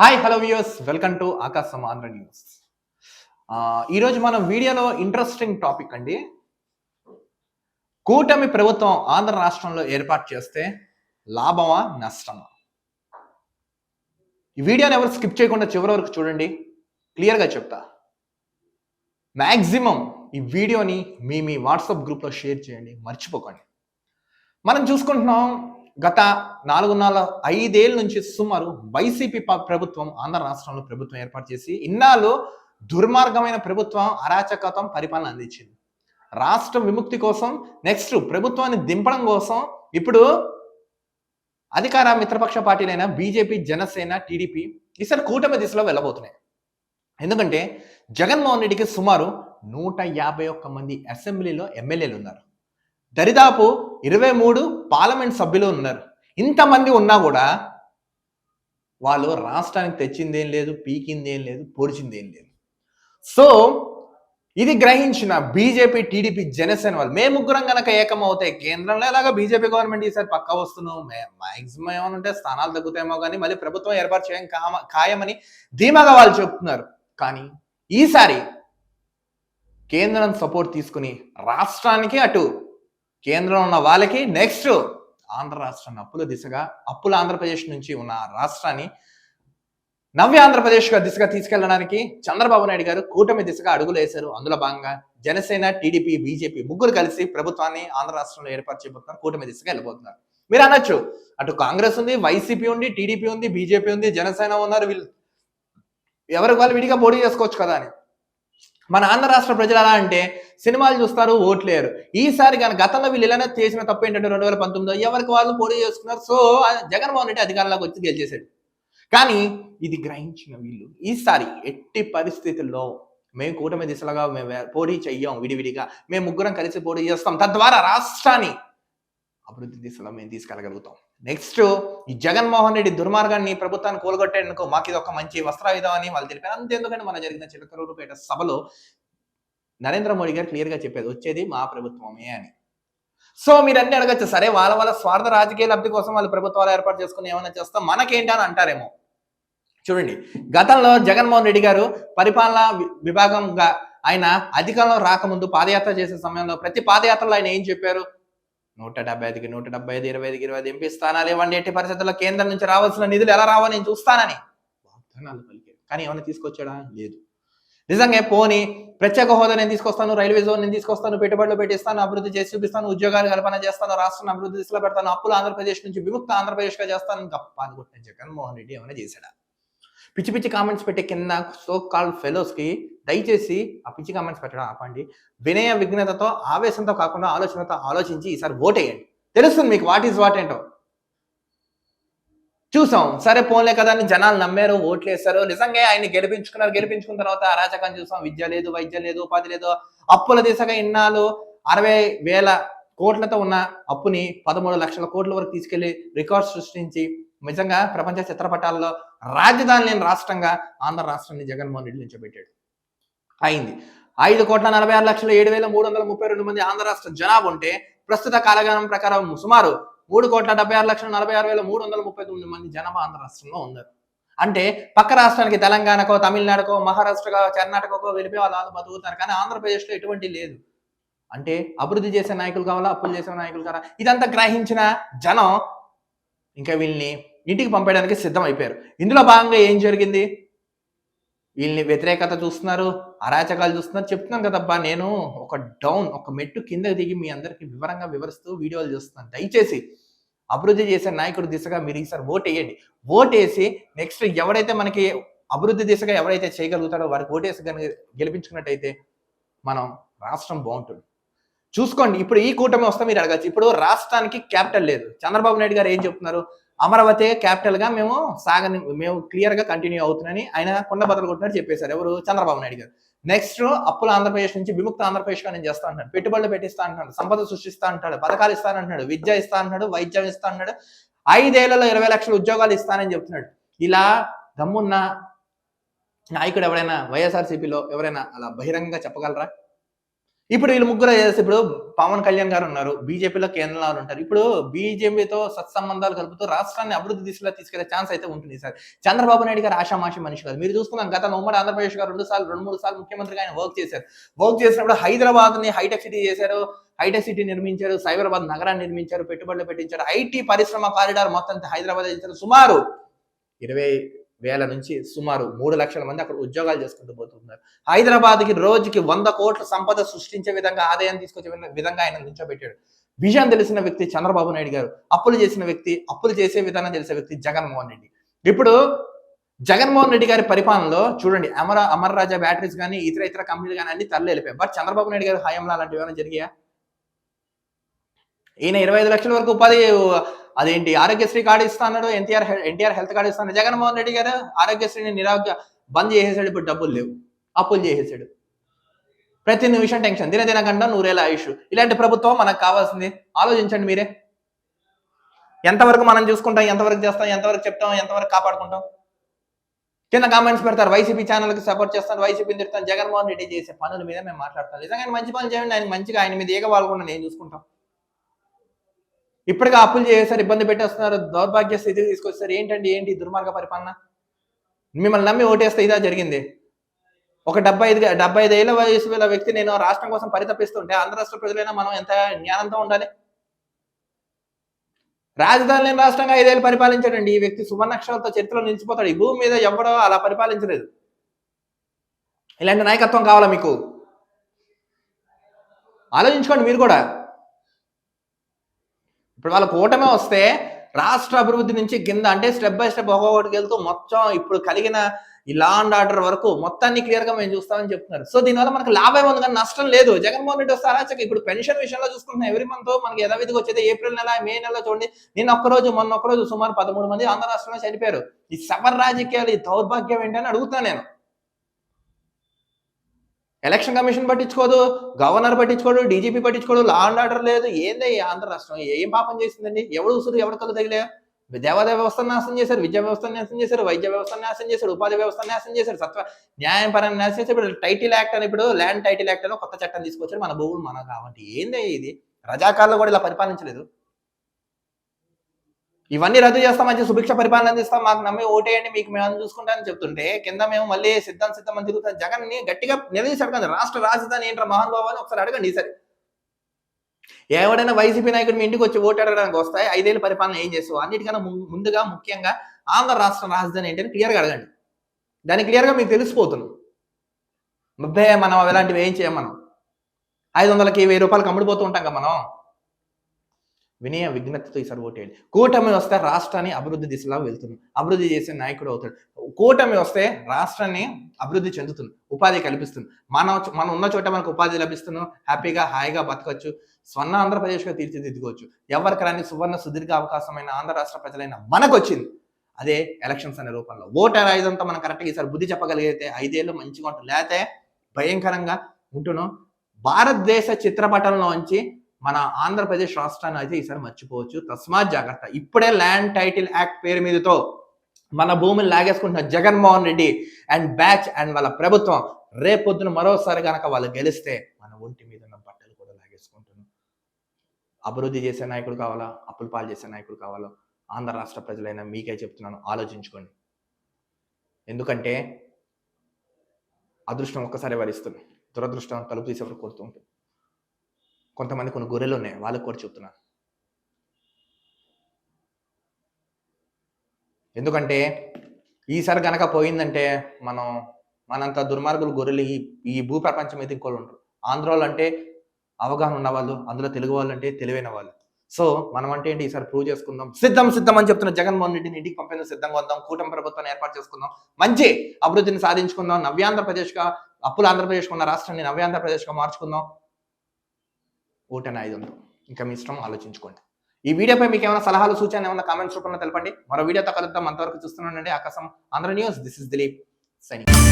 Hi hello viewers welcome to Aakasam Andhra news ఈరోజు మనం వీడియోలో ఇంట్రెస్టింగ్ టాపిక్ అండి. కూటమి ప్రభుత్వం ఆంధ్ర రాష్ట్రంలో ఏర్పాటు చేస్తే లాభమా నష్టమా? ఈ వీడియోని ఎవరు స్కిప్ చేయకుండా చివరి వరకు చూడండి. క్లియర్గా చెప్తా. మ్యాక్సిమం ఈ వీడియోని మీ మీ వాట్సాప్ గ్రూప్లో షేర్ చేయండి. మర్చిపోకండి. మనం చూసుకుంటున్నాం గత నాలుగున్నర ఐదేళ్ళ నుంచి సుమారు వైసీపీ ప- ప్రభుత్వం ఆంధ్ర రాష్ట్రంలో ప్రభుత్వం ఏర్పాటు చేసి ఇన్నాళ్ళు దుర్మార్గమైన ప్రభుత్వం అరాచకతం పరిపాలన అందించింది. రాష్ట్ర విముక్తి కోసం నెక్స్ట్ ప్రభుత్వాన్ని దింపడం కోసం ఇప్పుడు అధికార మిత్రపక్ష పార్టీలైన బీజేపీ జనసేన టీడీపీ ఈసారి కూటమి దిశలో వెళ్ళబోతున్నాయి. ఎందుకంటే జగన్మోహన్ రెడ్డికి సుమారు నూట యాభై ఒక్క మంది అసెంబ్లీలో ఎమ్మెల్యేలు ఉన్నారు. దరిదాపు ఇరవై మూడు పార్లమెంట్ సభ్యులు ఉన్నారు. ఇంతమంది ఉన్నా కూడా వాళ్ళు రాష్ట్రానికి తెచ్చిందేం లేదు పీకిందేం లేదు పొడిచిందేం లేదు. సో ఇది గ్రహించిన బీజేపీ టీడీపీ జనసేన వాళ్ళు మేము ముగ్గురం గనక ఏకమవుతాయి కేంద్రంలో ఎలాగా బీజేపీ గవర్నమెంట్ ఈసారి పక్క వస్తున్నాం మాక్సిమం ఏమైనా ఉంటే స్థానాలు తగ్గుతాయేమో కానీ మళ్ళీ ప్రభుత్వం ఏర్పాటు చేయడం కామ ఖాయమని ధీమాగా వాళ్ళు చెప్తున్నారు. కానీ ఈసారి కేంద్రం సపోర్ట్ తీసుకుని రాష్ట్రానికి అటు కేంద్రంలో ఉన్న వాళ్ళకి నెక్స్ట్ ఆంధ్ర రాష్ట్రాన్ని అప్పుల దిశగా అప్పుల ఆంధ్రప్రదేశ్ నుంచి ఉన్న రాష్ట్రాన్ని నవ్య ఆంధ్రప్రదేశ్ దిశగా తీసుకెళ్ళడానికి చంద్రబాబు నాయుడు గారు కూటమి దిశగా అడుగులు వేశారు. అందులో భాగంగా జనసేన టీడీపీ బీజేపీ ముగ్గురు కలిసి ప్రభుత్వాన్ని ఆంధ్ర రాష్ట్రంలో ఏర్పాటు చేయబోతున్నారు కూటమి దిశగా వెళ్ళబోతున్నారు. మీరు అనొచ్చు అటు కాంగ్రెస్ ఉంది వైసీపీ ఉంది టీడీపీ ఉంది బీజేపీ ఉంది జనసేన ఉన్నారు వీళ్ళు ఎవరికి వాళ్ళు విడిగా పోటీ చేసుకోవచ్చు కదా అని. మన ఆంధ్ర రాష్ట్ర ప్రజలు ఎలా అంటే సినిమాలు చూస్తారు ఓట్లేరు. ఈసారి కానీ గతంలో వీళ్ళు ఇలానే చేసిన తప్పు ఏంటంటే రెండు వేల పంతొమ్మిదిలో ఎవరికి వాళ్ళు పోటీ చేసుకున్నారు? సో జగన్మోహన్ రెడ్డి అధికారంలోకి వచ్చి గెలిచేశాడు. కానీ ఇది గ్రహించిన వీళ్ళు. ఈసారి ఎట్టి పరిస్థితుల్లో మేము కూటమి దిశలుగా మేము పోటీ చెయ్యం విడివిడిగా. మేము ముగ్గురం కలిసి పోటీ చేస్తాం. తద్వారా రాష్ట్రాన్ని అభివృద్ధి దిశలో మేము తీసుకెళ్ళగలుగుతాం. నెక్స్ట్ ఈ జగన్మోహన్ రెడ్డి దుర్మార్గాన్ని ప్రభుత్వాన్ని కూలగొట్టేందుకు మాకు ఇది ఒక మంచి వస్త్రాయుధం అని వాళ్ళు తెలిపారు. అంతేందుకంటే మన జరిగిన చిలకరూరుపేట సభలో నరేంద్ర మోడీ గారు క్లియర్గా చెప్పేది వచ్చేది మా ప్రభుత్వమే అని. సో మీరు అన్ని అడగచ్చు సరే వాళ్ళ వాళ్ళ స్వార్థ రాజకీయ లబ్ధి కోసం వాళ్ళు ప్రభుత్వాలు ఏర్పాటు చేసుకుని ఏమైనా చేస్తాం మనకేంటి అని అంటారేమో. చూడండి గతంలో జగన్మోహన్ రెడ్డి గారు పరిపాలనా విభాగంగా ఆయన అధికారంలో రాకముందు పాదయాత్ర చేసే సమయంలో ప్రతి పాదయాత్రలో ఆయన ఏం చెప్పారు? నూట డెబ్బై ఐదుకి నూట డెబ్బై ఐదు ఇరవై ఐదుకి ఇరవై ఐదు ఎంపీ స్థానాలు ఇవ్వండి. ఎట్టి పరిస్థితుల్లో కేంద్రం నుంచి రావాల్సిన నిధులు ఎలా రావో నేను చూస్తానని. వాగ్దానాలు పలికారు. కానీ ఏమైనా తీసుకొచ్చాడా? లేదు. నిజంగా పోని ప్రత్యేక హోదా నేను తీసుకొస్తాను రైల్వే జోన్ నేను తీసుకొస్తాను పెట్టుబడులు పెట్టిస్తాను అభివృద్ధి చేసి చూపిస్తాను ఉద్యోగాలు కల్పన చేస్తాను రాష్ట్రాన్ని అభివృద్ధి దిశలో పెడతాను అప్పులు ఆంధ్రప్రదేశ్ నుంచి విముక్త ఆంధ్రప్రదేశ్గా చేస్తాను గప్పాలు కొట్టిన జగన్మోహన్ రెడ్డి ఏమైనా చేశాడా? పిచ్చి పిచ్చి కామెంట్స్ పెట్టే కింద సో కాల్ ఫెలోస్కి దయచేసి ఆ పిచ్చి కామెంట్స్ పెట్టడం ఆపండి. వినయ విఘ్నతతో ఆవేశంతో కాకుండా ఆలోచనతో ఆలోచించి ఈసారి ఓటేయండి తెలుస్తుంది మీకు వాట్ ఈజ్ వాట్ ఏంటో. చూసాం. సరే పోన్లే కదా అని జనాలు నమ్మారు ఓట్లు వేస్తారు నిజంగా ఆయన గెలిపించుకున్నారు. గెలిపించుకున్న తర్వాత అరాచకం చూసాం. విద్య లేదు వైద్యం లేదు ఉపాధి లేదు. అప్పుల దిశగా ఇన్నాళ్ళు అరవై వేల కోట్లతో ఉన్న అప్పుని పదమూడు లక్షల కోట్ల వరకు తీసుకెళ్ళి రికార్డ్ సృష్టించి నిజంగా ప్రపంచ చిత్రపటాల్లో రాజధాని లేని రాష్ట్రంగా ఆంధ్ర రాష్ట్రాన్ని జగన్మోహన్ రెడ్డి నిలిచబెట్టాడు. అయింది. ఐదు కోట్ల నలభై ఆరు లక్షల ఏడు వేల మూడు వందల ముప్పై రెండు మంది ఆంధ్ర రాష్ట్ర జనాభా ఉంటే ప్రస్తుత కాలగణం ప్రకారం సుమారు మూడు కోట్ల డెబ్బై ఆరు లక్షల నలభై ఆరు వేల మూడు వందల ముప్పై తొమ్మిది మంది జనాభా ఆంధ్ర రాష్ట్రంలో ఉన్నారు. అంటే పక్క రాష్ట్రానికి తెలంగాణకో తమిళనాడుకో మహారాష్ట్రకో కర్ణాటకకో వెళ్ళిపోయి వాళ్ళు బతుకుతారు కానీ ఆంధ్రప్రదేశ్లో ఎటువంటి లేదు. అంటే అభివృద్ధి చేసే నాయకులు కావాలా అప్పులు చేసే నాయకులు కావాలా? ఇదంతా గ్రహించిన జనం ఇంకా వీళ్ళని ఇంటికి పంపేయడానికి సిద్ధం అయిపోయారు. ఇందులో భాగంగా ఏం జరిగింది? వీళ్ళని వ్యతిరేకత చూస్తున్నారు అరాచకాలు చూస్తున్నారు. చెప్తున్నాను కదబ్బా నేను ఒక డౌన్ ఒక మెట్టు కింద దిగి మీ అందరికీ వివరంగా వివరిస్తూ వీడియోలు చూస్తున్నాను. దయచేసి అభివృద్ధి చేసే నాయకుడి దిశగా మీరు ఈసారి ఓట్ వేయండి. ఓట్ వేసి నెక్స్ట్ ఎవరైతే మనకి అభివృద్ధి దిశగా ఎవరైతే చేయగలుగుతారో వారికి ఓటేసి కనుక గెలిపించుకున్నట్టయితే మనం రాష్ట్రం బాగుంటుంది. చూసుకోండి ఇప్పుడు ఈ కూటమి వస్తే మీరు అడగచ్చు. ఇప్పుడు రాష్ట్రానికి క్యాపిటల్ లేదు. చంద్రబాబు నాయుడు గారు ఏం చెప్తున్నారు? అమరావతి క్యాపిటల్గా మేము సాగని మేము క్లియర్గా కంటిన్యూ అవుతుందని ఆయన కొండ బద్దలు కొట్టినట్టు చెప్పేశారు. ఎవరు? చంద్రబాబు నాయుడు గారు. నెక్స్ట్ అప్పుల ఆంధ్రప్రదేశ్ నుంచి విముక్త ఆంధ్రప్రదేశ్గా నేను చేస్తా అంటాడు పెట్టుబడులు పెట్టిస్తా అంటున్నాడు. సంపద సృష్టిస్తా అంటాడు పథకాలు ఇస్తా అంటున్నాడు. విద్య ఇస్తా అంటున్నాడు. వైద్యం ఇస్తా అంటున్నాడు. ఐదేళ్ళలో ఇరవై లక్షల ఉద్యోగాలు ఇస్తానని చెప్తున్నాడు. ఇలా దమ్మున్న నాయకుడు ఎవరైనా వైఎస్ఆర్సీపీలో ఎవరైనా అలా బహిరంగంగా చెప్పగలరా? ఇప్పుడు వీళ్ళు ముగ్గురు చేసి ఇప్పుడు పవన్ కళ్యాణ్ గారు ఉన్నారు బీజేపీలో కేంద్రంలో ఉంటారు ఇప్పుడు బీజేపీతో సత్సంబంధాలు కలుపుతూ రాష్ట్రాన్ని అభివృద్ధి దిశలో తీసుకెళ్ళే ఛాన్స్ అయితే ఉంటుంది సార్. చంద్రబాబు నాయుడు గారు ఆశామాషి మనిషి కాదు. మీరు చూసుకున్నాం గత ఉమ్మడి ఆంధ్రప్రదేశ్ గారు రెండు సార్లు రెండు మూడు సార్లు ముఖ్యమంత్రిగా ఆయన వర్క్ చేశారు. వర్క్ చేసినప్పుడు హైదరాబాద్ని హైటెక్ సిటీ చేశారు హైటెక్ సిటీ నిర్మించారు సైబరాబాద్ నగరాన్ని నిర్మించారు పెట్టుబడులు పెట్టించారు. ఐటీ పరిశ్రమ కారిడార్ మొత్తం హైదరాబాద్ చేశారు. సుమారు ఇరవై వేల నుంచి సుమారు మూడు లక్షల మంది అక్కడ ఉద్యోగాలు చేసుకుంటూ పోతున్నారు. హైదరాబాద్కి రోజుకి వంద కోట్ల సంపద సృష్టించే విధంగా ఆదాయం తీసుకొచ్చే విధంగా ఆయన నిల్చోబెట్టాడు. విజయం తెలిసిన వ్యక్తి చంద్రబాబు నాయుడు గారు అప్పులు చేసిన వ్యక్తి అప్పులు చేసే విధానం తెలిసే వ్యక్తి జగన్మోహన్ రెడ్డి. ఇప్పుడు జగన్మోహన్ రెడ్డి గారి పరిపాలనలో చూడండి అమర అమర్ రాజా బ్యాటరీస్ కానీ ఇతర ఇతర కంపెనీలు కానీ అన్ని తరలి వెళ్ళిపోయాయి. బట్ చంద్రబాబు నాయుడు గారి హయాంలో అలాంటివి ఏమైనా జరిగాయా? ఈయన ఇరవై ఐదు లక్షల వరకు ఉపాధి అదేంటి ఆరోగ్యశ్రీ కార్డు ఇస్తా అన్నాడు ఎన్టీఆర్ ఎన్టీఆర్ హెల్త్ కార్డు ఇస్తాను జగన్మోహన్ రెడ్డి గారు ఆరోగ్యశ్రీని నిరాగ్య బంద్ చేసేసాడు ఇప్పుడు డబ్బులు లేవు. అప్పులు చేసేసాడు. ప్రతి నిమిషం టెన్షన్. దిన దినగంట నూరేళ్ళ ఆయుష్. ఇలాంటి ప్రభుత్వం మనకు కావాల్సింది. ఆలోచించండి మీరే. ఎంతవరకు మనం చూసుకుంటాం ఎంతవరకు చేస్తాం ఎంతవరకు చెప్తాం ఎంతవరకు కాపాడుకుంటాం? కింద కామెంట్స్ పెడతారు. వైసీపీ ఛానల్కి సపోర్ట్ చేస్తాను వైసీపీని తిడతాను. జగన్మోహన్ రెడ్డి చేసే పనుల మీద మేము మాట్లాడతాం. నిజంగా మంచి పనులు చేయండి. ఆయన మంచిగా ఆయన మీద ఏగ వాళ్ళకుండా నేను చూసుకుంటాం. ఇప్పటికే అప్పులు చేసేసారు ఇబ్బంది పెట్టేస్తున్నారు దౌర్భాగ్య స్థితికి తీసుకొచ్చారు ఏంటండి ఏంటి దుర్మార్గ పరిపాలన? మిమ్మల్ని నమ్మి ఓటేస్తే ఇదా జరిగింది. ఒక డెబ్బై ఐదు డెబ్బై ఐదు ఏళ్ళ వయసు వేల వ్యక్తి నేను రాష్ట్రం కోసం పరితపిస్తుంటే ఆంధ్ర రాష్ట్ర ప్రజలైనా మనం ఎంత జ్ఞానంతో ఉండాలి? రాజధాని లేని రాష్ట్రంగా ఐదేళ్ళు పరిపాలించాడండి. ఈ వ్యక్తి సువర్ణక్షరాలతో చరిత్రలో నిలిచిపోతాడు. ఈ భూమి మీద ఎవడో అలా పరిపాలించలేదు. ఇలాంటి నాయకత్వం కావాలా మీకు? ఆలోచించుకోండి మీరు కూడా. ఇప్పుడు వాళ్ళ కూటమి వస్తే రాష్ట్ర అభివృద్ధి నుంచి కింద అంటే స్టెప్ బై స్టెప్ ఒక్కొక్కటికి వెళ్తూ మొత్తం ఇప్పుడు కలిగిన ఈ లా అండ్ ఆర్డర్ వరకు మొత్తాన్ని క్లియర్గా మేము చూస్తామని చెప్తున్నారు. సో దీనివల్ల మనకు లాభం ఉంది కానీ నష్టం లేదు. జగన్మోహన్ రెడ్డి వస్తే అరాచక. ఇప్పుడు పెన్షన్ విషయంలో చూసుకుంటున్నాం. ఎవరి మంత్ మనకి యథావిధిగా వచ్చేది ఏప్రిల్ నెల మే నెల చూడండి. నేను ఒక్కరోజు మొన్న ఒక్కరోజు సుమారు పదమూడు మంది ఆంధ్ర రాష్ట్రంలో చనిపోయారు. ఈ సవర్ రాజకీయాలు ఈ దౌర్భాగ్యం ఏంటని అడుగుతున్నాను నేను. ఎలక్షన్ కమిషన్ పట్టించుకోదు గవర్నర్ పట్టించుకోడు డీజీపీ పట్టించుకోడు లా అండ్ ఆర్డర్ లేదు. ఏందే ఆంధ్ర రాష్ట్రం? ఏం పాపం చేసిందండి? ఎవడు ఉసురు ఎవడు కళ్ళు తగిలే దేవాదాయ వ్యవస్థను నాశనం చేశారు విద్యా వ్యవస్థను నాశనం చేశారు వైద్య వ్యవస్థను నాశనం చేశారు ఉపాధి వ్యవస్థను నాశనం చేశారు సత్వ న్యాయపరాన్ని నాశనం చేశారు. ఇప్పుడు టైటిల్ యాక్ట్ అని ఇప్పుడు ల్యాండ్ టైటిల్ యాక్ట్ అని కొత్త చట్టం తీసుకొచ్చారు మన భూములు మనకు కాబట్టి ఏందే ఇది? రజాకాల్లో కూడా ఇలా పరిపాలించలేదు. ఇవన్నీ రద్దు చేస్తాం మంచి సుభిక్ష పరిపాలన అందిస్తాం మాకు నమ్మి ఓటేయండి మీకు మేము చూసుకుంటామని చెప్తుంటే కింద మేము మళ్ళీ సిద్ధం సిద్ధం అని తిరుగుతాం. జగన్ని గట్టిగా నిలదీసి అడగండి రాష్ట్ర రాజధాని ఏంట్రా మహానుభావు అని ఒకసారి అడగండి ఈసారి. ఎవడైనా వైసీపీ నాయకుడు మీ ఇంటికి వచ్చి ఓటు అడగడానికి వస్తాయి ఐదేళ్ళ పరిపాలన ఏం చేస్తావు? అన్నిటికన్నా ముందుగా ముఖ్యంగా ఆంధ్ర రాష్ట్ర రాజధాని ఏంటని క్లియర్గా అడగండి. దాన్ని క్లియర్గా మీకు తెలిసిపోతుంది. ముబ్బే మనం అలాంటివి ఏం చేయం మనం. ఐదు వందలకి వెయ్యి రూపాయలకి అమ్ముడిపోతూ ఉంటాం కదా మనం. వినయ విఘ్నతతో ఈసారి ఓటేయండి కూటమి వస్తే రాష్ట్రాన్ని అభివృద్ధి దిశలో వెళ్తుంది. అభివృద్ధి చేసే నాయకుడు అవుతాడు. కూటమి వస్తే రాష్ట్రాన్ని అభివృద్ధి చెందుతుంది. ఉపాధి కల్పిస్తుంది. మన మనం ఉన్న చోట మనకు ఉపాధి లభిస్తున్నాం హ్యాపీగా హాయిగా బతకచ్చు స్వర్ణ ఆంధ్రప్రదేశ్గా తీర్చిదిద్దుకోవచ్చు. ఎవరికి రాని సువర్ణ సుదీర్ఘ అవకాశమైన ఆంధ్ర రాష్ట్ర ప్రజలైన మనకు వచ్చింది అదే ఎలక్షన్స్ అనే రూపంలో. ఓటర్ ఐదంతా మనం కరెక్ట్గా ఈసారి బుద్ధి చెప్పగలిగితే ఐదేళ్ళు మంచిగా ఉంటుంది లేకపోతే భయంకరంగా ఉంటున్నాం భారతదేశ చిత్రపటంలోంచి మన ఆంధ్రప్రదేశ్ రాష్ట్రాన్ని అయితే ఈసారి మర్చిపోవచ్చు. తస్మాత్ జాగ్రత్త. ఇప్పుడే ల్యాండ్ టైటిల్ యాక్ట్ పేరు మీదతో మన భూమిని లాగేసుకుంటున్న Jaganmohan Reddy and batch and వాళ్ళ ప్రభుత్వం రేపొద్దున మరోసారి గనక వాళ్ళు గెలిస్తే మన ఒంటి మీద ఉన్న బట్టలు కూడా లాగేసుకుంటున్నాం. అభివృద్ధి చేసే నాయకుడు కావాలా? అప్పులు పాలు చేసే నాయకుడు కావాలో? ఆంధ్ర రాష్ట్ర ప్రజలైనా మీకే చెప్తున్నాను ఆలోచించుకోండి. ఎందుకంటే అదృష్టం ఒక్కసారి వరిస్తుంది. దురదృష్టం తలుపు తీసేవారు ఎవరు కొడుతూ ఉంటుంది కొంతమంది కొన్ని గొర్రెలు ఉన్నాయి వాళ్ళకి కూడా చెప్తున్నాను. ఎందుకంటే ఈసారి గనక పోయిందంటే మనం మనంత దుర్మార్గులు గొర్రెలు ఈ ఈ భూ ప్రపంచం అయితే ఇంకోళ్ళు ఉంటారు ఆంధ్రాలో అంటే అవగాహన ఉన్న వాళ్ళు అందులో తెలుగు వాళ్ళు అంటే తెలివైన వాళ్ళు. సో మనం అంటే ఏంటి ఈసారి ప్రూవ్ చేసుకుందాం. సిద్ధం సిద్ధం అని చెప్తున్న జగన్మోహన్ రెడ్డిని ఇంటికి పంపేందుకు సిద్ధంగా ఉందాం. కూటమి ప్రభుత్వాన్ని ఏర్పాటు చేసుకుందాం. మంచి అభివృద్ధిని సాధించుకుందాం. నవ్యాంధ్రప్రదేశ్గా అప్పుల ఆంధ్రప్రదేశ్గా ఉన్న రాష్ట్రాన్ని నవ్యాంధ్రప్రదేశ్గా మార్చుకుందాం. ఓటని ఐదు వందలు ఇంకా మీ ఇష్టం ఆలోచించుకోండి. ఈ వీడియోపై మీకు ఏమైనా సలహాలు సూచనలు ఏమైనా కామెంట్స్ రూపంలో తెలపండి. మరో వీడియోతో కలుద్దాం. అంతవరకు చూస్తున్నానండి Aakasam Andhra news. This is Dilip signing